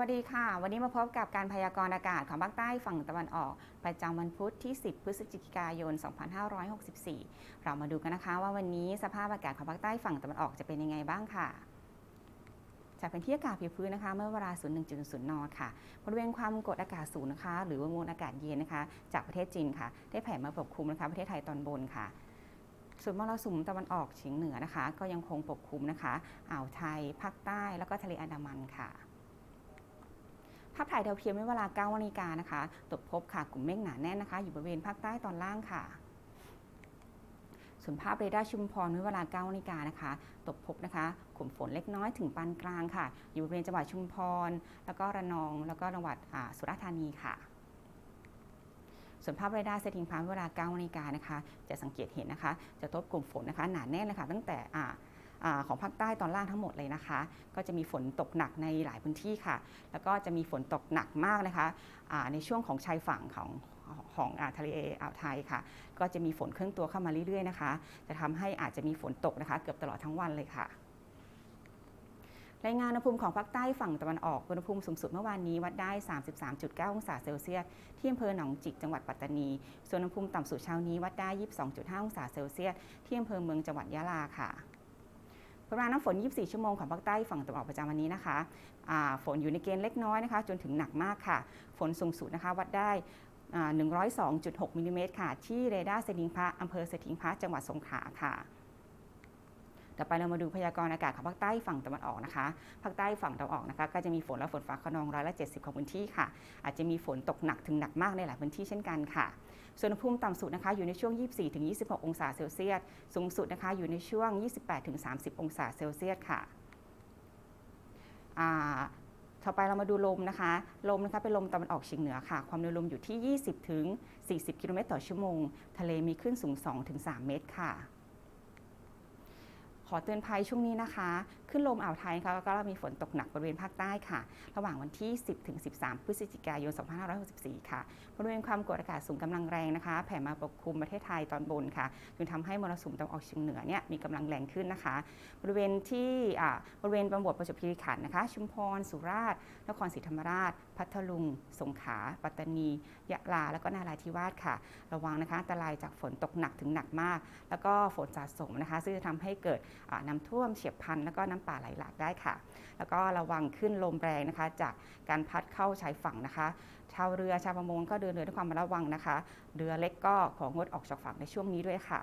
วัสดีค่ะ วันนี้มาพบกับการพยากรณ์อากาศของภาคใต้ฝั่งตะวันออก ประจำวันพุธที่ 10 พฤศจิกายน 2564 เรามาดูกันนะคะว่าวันนี้สภาพอากาศของภาคใต้ฝั่งตะวันออกจะเป็นยังไงบ้างค่ะ จากแผนที่อากาศผิวพื้นนะคะ เมื่อเวลา 01.0 น ค่ะบริเวณความกดอากาศสูงนะคะ หรือว่ามวลอากาศเย็นนะคะ จากประเทศจีนค่ะ ได้แผ่มาปกคลุมนะคะ ประเทศไทยตอนบนค่ะส่วนมรสุมตะวันออกเฉียงเหนือนะคะ ก็ยังคงปกคลุมนะคะ อ่าวไทย ภาคใต้ แล้วก็ทะเลอันดามันค่ะ ภาพถ่ายดาวเทียมเมื่อเวลา9นาฬิกานะคะตรวจพบค่ะกลุ่มเมฆหนาแน่นนะคะ อยู่บริเวณภาคใต้ตอนล่างค่ะส่วนภาพเรดาร์ชุมพรเมื่อเวลา9นาฬิกานะคะตรวจพบนะคะกลุ่มฝนเล็กน้อยถึงปานกลางค่ะ อยู่บริเวณจังหวัดชุมพร แล้วก็ระนอง แล้วก็จังหวัดสุราษฎร์ธานีค่ะ ส่วนภาพเรดาร์เซตติ้งพาเวลา9นาฬิกานะคะ จะสังเกตเห็นนะคะ จะพบกลุ่มฝนนะคะ หนาแน่นเลยค่ะ ตั้งแต่ ของภาคใต้ตอนล่างทั้งหมดเลยนะคะ ก็จะมีฝนตกหนักในหลายพื้นที่ค่ะ แล้วก็จะมีฝนตกหนักมากนะคะในช่วงของชายฝั่งของของอ่าทะเลอ่าวไทยค่ะ ก็จะมีฝนเคลื่อนตัวเข้ามาเรื่อยๆนะคะ จะทำให้อาจจะมีฝนตกนะคะ เกือบตลอดทั้งวันเลยค่ะรายงานอุณหภูมิของภาคใต้ฝั่งตะวันออกอุณหภูมิสูงสุดเมื่อวานนี้วัดได้ 33.9 องศาเซลเซียสที่อำเภอหนองจิกจังหวัดปัตตานี ส่วนอุณหภูมิต่ำสุดเช้านี้วัดได้ 22.5 องศาเซลเซียสที่อำเภอเมืองจังหวัดยะลาค่ะ ปริมาณน้ำฝน 24 ชั่วโมงของภาคใต้ฝั่งตะวันออกประจำวันนี้นะคะฝนอยู่ในเกณฑ์เล็กน้อยนะคะ จนถึงหนักมากค่ะ ฝนสูงสุดนะคะวัดได้102.6มิลลิเมตรค่ะ ที่เรดาร์เซติงพระอำเภอเซติงพระจังหวัดสงขลาค่ะต่อไปเรามาดูพยากรณ์อากาศของภาคใต้ฝั่งตะวันออกนะคะ ภาคใต้ฝั่งตะวันออกนะคะ ก็จะมีฝนและฝนฟ้าขนองร้อยละ70ของพื้นที่ค่ะ อาจจะมีฝนตกหนักถึงหนักมากในหลายพื้นที่เช่นกันค่ะ ส่วนอุณหภูมิต่ำสุดนะคะอยู่ในช่วง 24-26 องศาเซลเซียส สูงสุดนะคะอยู่ในช่วง 28-30 องศาเซลเซียสค่ะอ่าต่อไปเรามาดูลมนะคะ ลมนะคะเป็นลมตะวันออกเฉียงเหนือค่ะ ความเร็วลมอยู่ที่ 20-40 กิโลเมตรต่อชั่วโมง ทะเลมีคลื่นสูง 2-3 เมตรค่ะ ขอเตือนภัยช่วงนี้นะคะ ขึ้นลมอ่าวไทยค่ะแล้วก็มีฝนตกหนักบริเวณภาคใต้ค่ะ ระหว่างวันที่ 10ถึง13 พฤศจิกายน 2564 ค่ะบริเวณความกดอากาศสูงกำลังแรงนะคะ แผ่มาปกคลุมประเทศไทยตอนบนค่ะจึงทำให้มรสุมตะวันออกเฉียงเหนือเนี่ยมีกำลังแรงขึ้นนะคะ บริเวณที่บริเวณบางบทประจวบคีรีขันธ์นะคะ ชุมพร สุราษฎร์นครศรีธรรมราช พัทลุง สงขลาปัตตานี ยะลา แล้วก็นาราธิวาสค่ะ ระวังนะคะอันตรายจากฝนตกหนักถึงหนักมาก แล้วก็ฝนสะสมนะคะ ซึ่งจะทำให้เกิดน้ำท่วมเฉียบพลันแล้วก็น้ำป่าไหลหลากได้ค่ะ แล้วก็ระวังขึ้นลมแรงนะคะ จากการพัดเข้าชายฝั่งนะคะ ชาวเรือชาวประมงก็เดินเรือด้วยความระมัดระวังนะคะ เรือเล็กก็ของงดออกจากฝั่งในช่วงนี้ด้วยค่ะ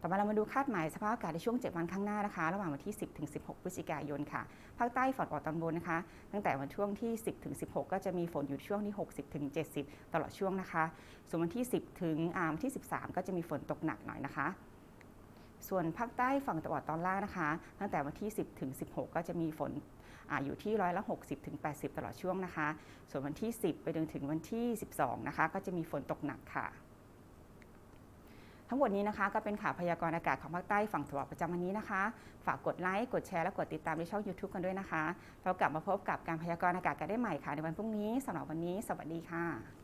ต่อมาเรามาดูคาดหมายสภาพอากาศในช่วง 7 วันข้างหน้านะคะ ระหว่างวันที่ 10 ถึง 16 พฤศจิกายนค่ะ ภาคใต้ฝั่งออกตอนบนนะคะ ตั้งแต่วันช่วงที่ 10 ถึง 16 ก็จะมีฝนอยู่ช่วงที่ 60 ถึง 70 ตลอดช่วงนะคะ ส่วนวันที่ 10 ถึงอ่าวันที่ 13 ก็จะมีฝนตกหนักหน่อยนะคะ ส่วนภาคใต้ฝั่งตะวันออกตอนล่างนะคะ ตั้งแต่วันที่ 10ถึง16 ก็จะมีฝนออยู่ที่ร้อยละ 60ถึง80 ตลอดช่วงนะคะ ส่วนวันที่ 10 ไปจนถึงวันที่ 12 นะคะ ก็จะมีฝนตกหนักค่ะ ทั้งหมดนี้นะคะก็เป็นข่าวพยากรณ์อากาศของภาคใต้ฝั่งตะวันออกประจำวันนี้นะคะ ฝากกดไลค์ กดแชร์ และกดติดตามในช่อง YouTube กันด้วยนะคะ เรากลับมาพบกับการพยากรณ์อากาศกันได้ใหม่ค่ะในวันพรุ่งนี้สำหรับวันนี้ สวัสดีค่ะ